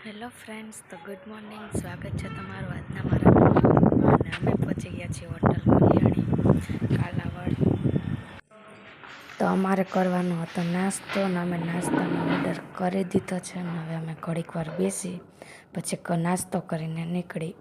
Hello friends તો good morning સ્વાગત છે તમારું આજના મારા અને અમે પહોંચી ગયા છીએ હોટલ કલ્યાણી, કાલાવડ. તો અમારે કરવાનો હતો નાસ્તો અને અમે નાસ્તાનો ઓર્ડર કરી દીધો છે અને હવે અમે ઘડીક વાર બેસી પછી નાસ્તો કરીને નીકળી.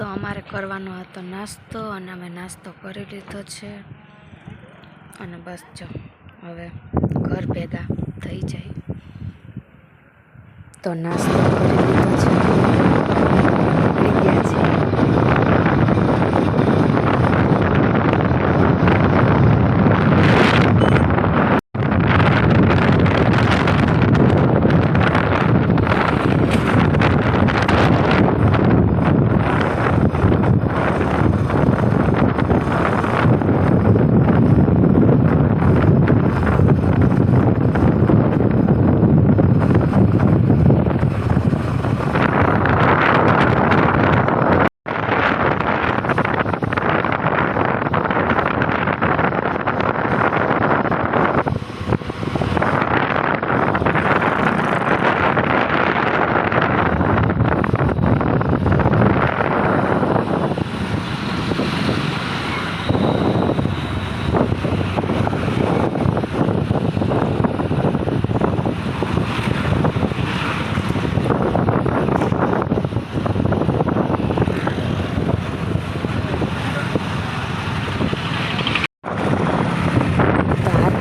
તો અમારે કરવાનો હતો નાસ્તો અને અમે નાસ્તો કરી લીધો છે. અને બસ જો, હવે ઘર ભેગા થઈ જાય. તો નાસ્તો કરી લીધો છે નીકળી ગયા છીએ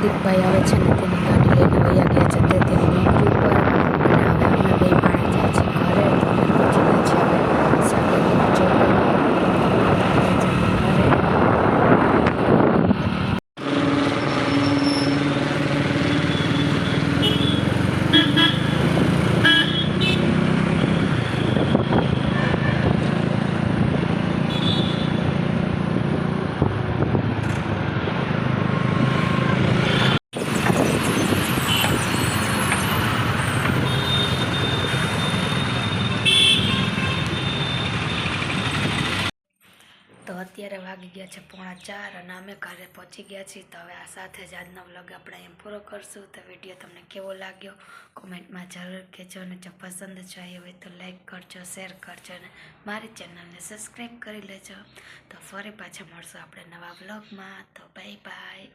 તો હાર્દિકભાઈ આવે છે ને તેની ગાડી લઈને વયા ગયા છે તે તેની નોકરી પર અને હવે અમે બે પાણી જાય છે ઘરે તો અમે પહોંચી ગયા છીએ હવે સાગરની ચોકડી ઘરે તો અત્યારે વાગી ગયા છે પોણા ચાર અને અમે ઘરે પહોંચી ગયા છીએ તો હવે આ સાથે જ આજનો વ્લોગ આપણે એમ પૂરો કરશું. તો વીડિયો તમને કેવો લાગ્યો કોમેન્ટમાં જરૂર કહેજો અને જો પસંદ જ આવી હોય તો લાઈક કરજો, શેર કરજો અને મારી ચેનલને સબસ્ક્રાઈબ કરી લેજો. તો ફરી પાછા મળશું આપણે નવા વ્લોગમાં. તો બાય બાય.